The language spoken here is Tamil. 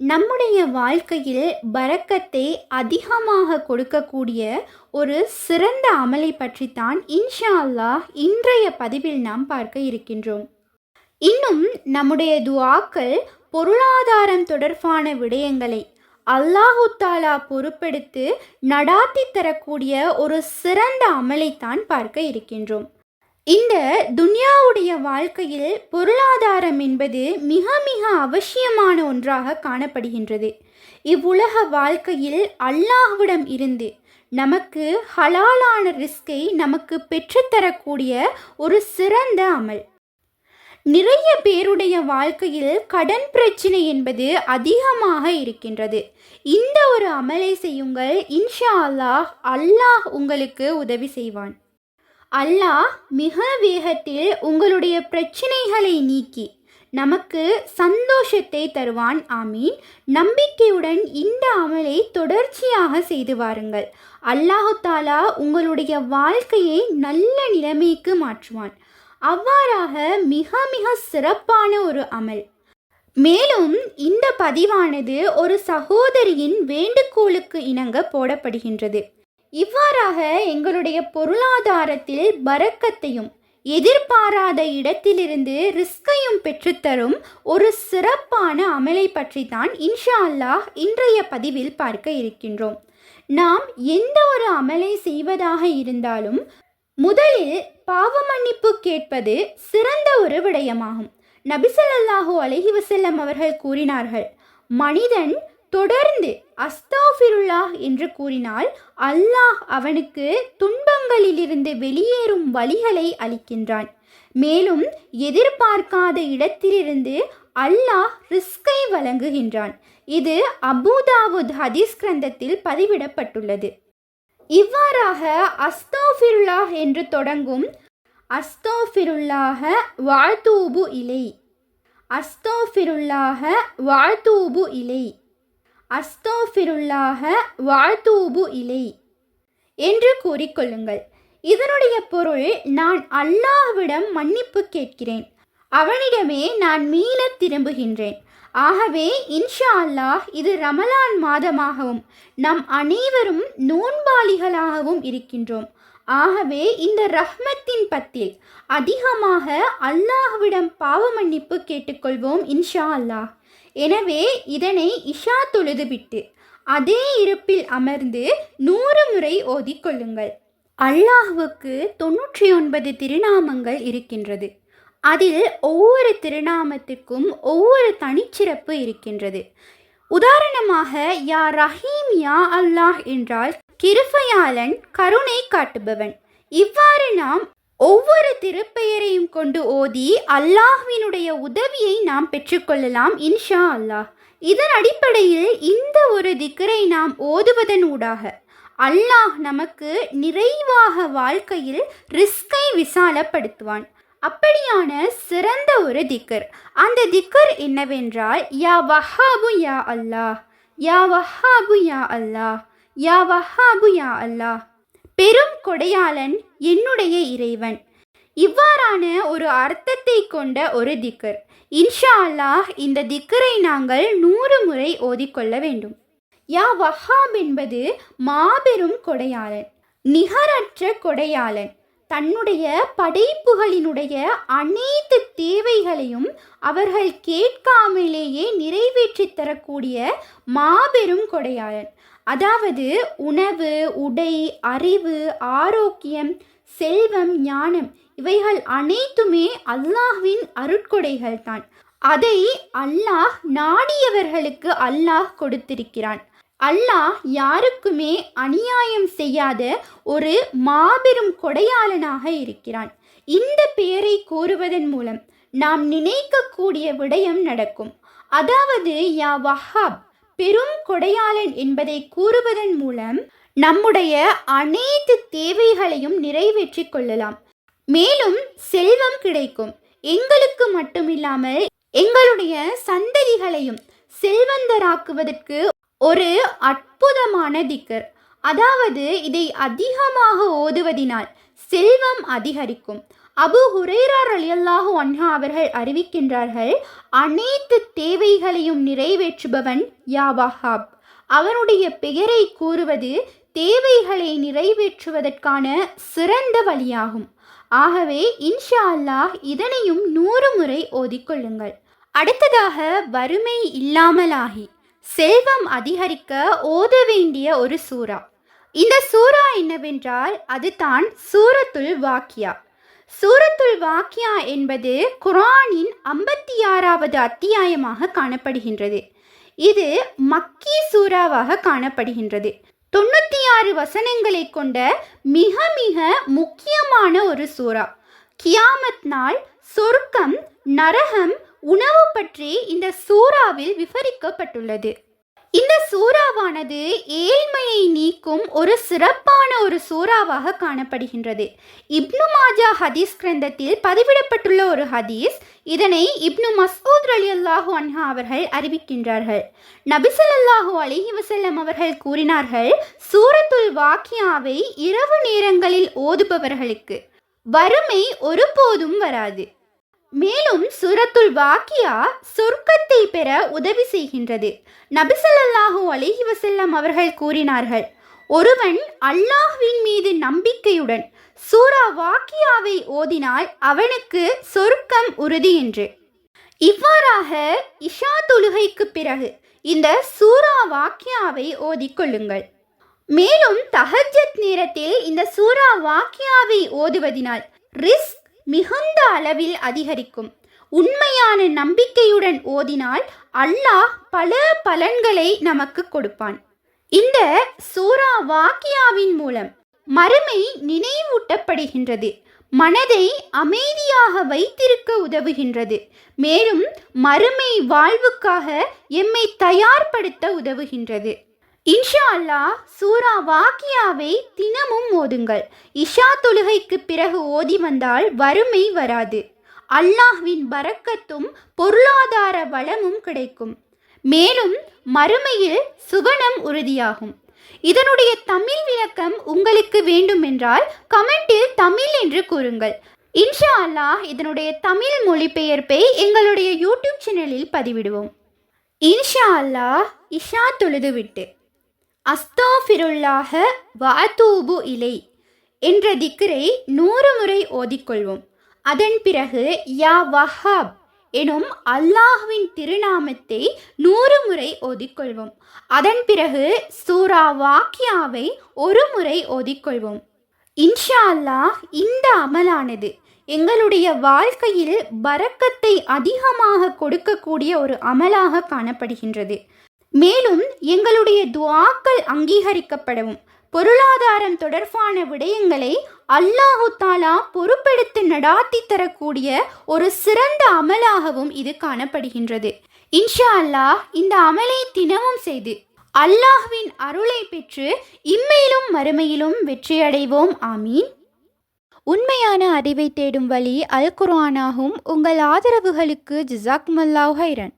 நம்முடைய வாழ்க்கையில் பறக்கத்தை அதிகமாக கொடுக்கக்கூடிய ஒரு சிறந்த அமலை பற்றித்தான் இன்ஷா அல்லாஹ் இன்றைய பதிவில் நாம் பார்க்க இருக்கின்றோம். இன்னும் நம்முடைய துவாக்கள் பொருளாதாரம் தொடர்பான விடயங்களை அல்லாஹு தாலா பொறுப்பெடுத்து நடாத்தி தரக்கூடிய ஒரு சிறந்த அமலைத்தான் பார்க்க இருக்கின்றோம். இந்த துன்யாவுடைய வாழ்க்கையில் பொருளாதாரம் என்பது மிக மிக அவசியமான ஒன்றாக காணப்படுகின்றது. இவ்வுலக வாழ்க்கையில் அல்லாஹ்விடம் இருந்து நமக்கு ஹலாலான ரிஸ்கை நமக்கு பெற்றுத்தரக்கூடிய ஒரு சிறந்த அமல். நிறைய பேருடைய வாழ்க்கையில் கடன் பிரச்சனை என்பது அதிகமாக இருக்கின்றது. இந்த ஒரு அமலை செய்யுங்கள். இன்ஷா அல்லாஹ் அல்லாஹ் உங்களுக்கு உதவி செய்வான். அல்லாஹ் மிக வேகத்தில் உங்களுடைய பிரச்சனைகளை நீக்கி நமக்கு சந்தோஷத்தை தருவான் ஆமீன். நம்பிக்கையுடன் இந்த அமலை தொடர்ச்சியாக செய்து வாருங்கள். அல்லாஹு தாலா உங்களுடைய வாழ்க்கையை நல்ல நிலைமைக்கு மாற்றுவான். அவ்வாறாக மிக மிக சிறப்பான ஒரு அமல். மேலும் இந்த பதிவானது ஒரு சகோதரியின் வேண்டுகோளுக்கு இணங்க போடப்படுகின்றது. இவ்வாறாக எங்களுடைய பொருளாதாரத்தில் பறக்கத்தையும் எதிர்பாராத இடத்திலிருந்து ரிஸ்கையும் பெற்றுத்தரும் ஒரு சிறப்பான அமலை பற்றி தான் இன்ஷா அல்லாஹ் இன்றைய பதிவில் பார்க்க இருக்கின்றோம். நாம் எந்த ஒரு அமலை செய்வதாக இருந்தாலும் முதலில் பாவமன்னிப்பு கேட்பது சிறந்த ஒரு விடயமாகும். நபிசல்லாஹூ அலஹி வசல்லம் அவர்கள் கூறினார்கள் மனிதன் தொடர்ந்து அஸ்தாஃபிருல்லாஹ் என்று கூறினால் அல்லாஹ் அவனுக்கு துன்பங்களிலிருந்து வெளியேறும் வழிகளை அளிக்கின்றான். மேலும் எதிர்பார்க்காத இடத்திலிருந்து அல்லாஹ் ரிஸ்கை வழங்குகின்றான். இது அபுதாவுத் ஹதீஸ் கிரந்தத்தில் பதிவிடப்பட்டுள்ளது. இவ்வாறாக அஸ்தோஃபிருல்லாஹ் என்று தொடங்கும் அஸ்தோஃபிருல்லாஹ வாழ்த்தூபு இலை. அஸ்தோஃபிருல்லாஹ வாழ்த்தூபு இலை. அஸ்தோஃபிருல்லாக வாழ்த்தூபு இலை என்று கூறிக்கொள்ளுங்கள். இதனுடைய பொருள் நான் அல்லாஹ்விடம் மன்னிப்பு கேட்கிறேன். அவனிடமே நான் மீள திரும்புகின்றேன். ஆகவே இன்ஷா அல்லாஹ் இது ரமலான் மாதமாகவும் நம் அனைவரும் நோன்பாளிகளாகவும் இருக்கின்றோம். ஆகவே இந்த ரஹ்மத்தின் பத்தில் அதிகமாக அல்லாஹ்விடம் பாவ மன்னிப்பு கேட்டுக்கொள்வோம் இன்ஷா அல்லாஹ். எனவே இதனை இஷா தொழுதுவிட்டு அதே இருப்பில் அமர்ந்து நூறு முறை ஓதிக்கொள்ளுங்கள். அல்லாஹுவுக்கு தொன்னூற்றி ஒன்பது திருநாமங்கள் இருக்கின்றது. அதில் ஒவ்வொரு திருநாமத்திற்கும் ஒவ்வொரு தனிச்சிறப்பு இருக்கின்றது. உதாரணமாக யா ரஹீம் யா அல்லாஹ் என்றால் கிருபையாளன் கருணை காட்டுபவன். இவ்வாறு நாம் ஒவ்வொரு திருப்பெயரையும் கொண்டு ஓதி அல்லாஹ்வினுடைய உதவியை நாம் பெற்றுக்கொள்ளலாம் இன்ஷா அல்லாஹ். இதன் அடிப்படையில் இந்த ஒரு திக்கரை நாம் ஓதுவதன் ஊடாக அல்லாஹ் நமக்கு நிறைவாக வாழ்க்கையில் ரிஸ்கை விசாலப்படுத்துவான். அப்படியான சிறந்த ஒரு திக்கர் அந்த திக்கர் என்னவென்றால் யா வஹாபு யா அல்லாஹ் யா வஹாபு யா அல்லாஹ் யா வஹாபு யா அல்லாஹ். பெரும் கொடையாளன் என்னுடைய இறைவன். இவ்வாறான ஒரு அர்த்தத்தை கொண்ட ஒரு திக்கர். இன்ஷா அல்லாஹ் இந்த திக்கரை நாங்கள் நூறு முறை ஓதிக்கொள்ள வேண்டும். யா வஹாப் என்பது மாபெரும் கொடையாளன் நிகரற்ற கொடையாளன். தன்னுடைய படைப்புகளினுடைய அனைத்து தேவைகளையும் அவர்கள் கேட்காமலேயே நிறைவேற்றி தரக்கூடிய மாபெரும் கொடையாளன். அதாவது உணவு உடை அறிவு ஆரோக்கியம் செல்வம் ஞானம் இவைகள் அனைத்துமே அல்லாஹ்வின் அருட்கொடைகள் தான் அதை அல்லாஹ் நாடியவர்களுக்கு அல்லாஹ் கொடுத்திருக்கிறான். அல்லாஹ் யாருக்குமே அநியாயம் செய்யாத ஒரு மாபெரும் கொடையாளனாக இருக்கிறான். இந்த பெயரை கூறுவதன் மூலம் நாம் நினைக்கக்கூடிய விடயம் நடக்கும். அதாவது யா வஹாப் பெரும் கொடையாளன் என்பதை கூறுவதன் மூலம் நம்முடைய அனைத்து தேவைகளையும் நிறைவேற்றிக் கொள்ளலாம். மேலும் செல்வம் கிடைக்கும். எங்களுக்கு மட்டுமில்லாமல் எங்களுடைய சந்ததிகளையும் செல்வந்தராக்குவதற்கு ஒரு அற்புதமான திக்கர். அதாவது இதை அதிகமாக ஓதுவதினால் செல்வம் அதிகரிக்கும். அபு ஹுரேரா அலியல்லாஹு அன்ஹா அவர்கள் அறிவிக்கின்றார்கள் அனைத்து தேவைகளையும் நிறைவேற்றுபவன் யா வஹாப். அவனுடைய பெயரை கூறுவது தேவைகளை நிறைவேற்றுவதற்கான சிறந்த வழியாகும். ஆகவே இன்ஷா அல்லாஹ் இதனையும் நூறு முறை ஓதிக்கொள்ளுங்கள். அடுத்ததாக வறுமை இல்லாமலாகி செல்வம் அதிகரிக்க ஓத வேண்டிய ஒரு சூறா. இந்த சூறா என்னவென்றால் அதுதான் சூரத்துல் வாக்கியா. சூரத்துல் வாக்கியா என்பது குரானின் ஐம்பத்தி ஆறாவது அத்தியாயமாக காணப்படுகின்றது. இது மக்கி சூறாவாக காணப்படுகின்றது. தொண்ணூற்றி ஆறு வசனங்களை கொண்ட மிக மிக முக்கியமான ஒரு சூறா. கியாமத் நாள் சொர்க்கம் நரகம் உணவு பற்றி இந்த சூறாவில் விவரிக்கப்பட்டுள்ளது. இந்த சூறா சூறாவானது ஏழ்மையை நீக்கும் ஒரு சிறப்பான ஒரு சூறாவாக காணப்படுகின்றது. இப்னு மாஜா ஹதீஸ் கிரந்தத்தில் பதிவிடப்பட்டுள்ள ஒரு ஹதீஸ் இதனை இப்னு மசூத் அலி அல்லாஹு அன்ஹா அவர்கள் அறிவிக்கின்றார்கள். நபிசல்லாஹு அலிஹி வசல்லம் அவர்கள் கூறினார்கள் சூரத்துல் வாக்கியாவை இரவு நேரங்களில் ஓதுபவர்களுக்கு வறுமை ஒருபோதும் வராது. மேலும் சூரத்துல் வாக்கியா சொர்க்கத்தை பெற உதவி செய்கின்றது. நபிசல்லாஹூ அலிஹி வசல்லம் அவர்கள் கூறினார்கள் ஒருவன் அல்லாஹ்வின் மீது நம்பிக்கையுடன் சூரா வாக்கியாவை ஓதினால் அவனுக்கு சொர்க்கம் உறுதி என்று. இவ்வாறாக இஷா தொழுகைக்கு பிறகு இந்த சூரா வாக்கியாவை ஓதிக்கொள்ளுங்கள் மேலும் தஹஜத் நேரத்தில் இந்த சூரா வாக்கியாவை ஓதுவதினால் ரிஸ்க் மிகுந்த அளவில் அதிகரிக்கும். உண்மையான நம்பிக்கையுடன் ஓதினால் அல்லாஹ் பல பலன்களை நமக்கு கொடுப்பான். இந்த சூரா வாக்கியாவின் மூலம் மறுமை நினைவூட்டப்படுகின்றது. மனதை அமைதியாக வைத்திருக்க உதவுகின்றது. மேலும் மறுமை வாழ்வுக்காக எம்மை தயார்படுத்த உதவுகின்றது. இன்ஷா அல்லாஹ் சூரா வாக்கியாவை தினமும் ஓதுங்கள். இஷா தொழுகைக்கு பிறகு ஓதி வந்தால் வறுமை வராது. அல்லாஹ்வின் பறக்கத்தும் பொருளாதார வளமும் கிடைக்கும். மேலும் மறுமையில் சுவனம் உறுதியாகும். இதனுடைய தமிழ் விளக்கம் உங்களுக்கு வேண்டுமென்றால் கமெண்டில் தமிழ் என்று கூறுங்கள். இன்ஷா அல்லாஹ் இதனுடைய தமிழ் மொழிபெயர்ப்பை எங்களுடைய யூடியூப் சேனலில் பதிவிடுவோம். இன்ஷா அல்லாஹ் இஷா தொழுதுவிட்டு. அஸ்தாஃபிருல்லாக வாத்தூபு இலை என்ற திக்கரை நூறு முறை ஓதிக்கொள்வோம். அதன் பிறகு யா வஹாப் எனும் அல்லாஹ்வின் திருநாமத்தை நூறு முறை ஓதிக்கொள்வோம். அதன் பிறகு சூரா வாக்கியாவை ஒரு முறை ஓதிக்கொள்வோம். இன்ஷா அல்லாஹ் இந்த அமலானது எங்களுடைய வாழ்க்கையில் பறக்கத்தை அதிகமாக கொடுக்கக்கூடிய ஒரு அமலாக காணப்படுகின்றது. மேலும் எங்களுடைய துவாக்கள் அங்கீகரிக்கப்படவும். பொருளாதாரம் தொடர்பான விடயங்களை அல்லாஹு தாலா பொறுப்பெடுத்து நடாத்தி தரக்கூடிய ஒரு சிறந்த அமலாகவும் இது காணப்படுகின்றது. இன்ஷா அல்லாஹ் இந்த அமலை தினமும் செய்து அல்லாஹ்வின் அருளை பெற்று இம்மையிலும் மறுமையிலும் வெற்றியடைவோம். ஆமீன். உண்மையான அறிவை தேடும் வழி அல் குர்ஆனாகும். உங்கள் ஆதரவுகளுக்கு ஜிசாக் மல்லாஹ் ஹைரன்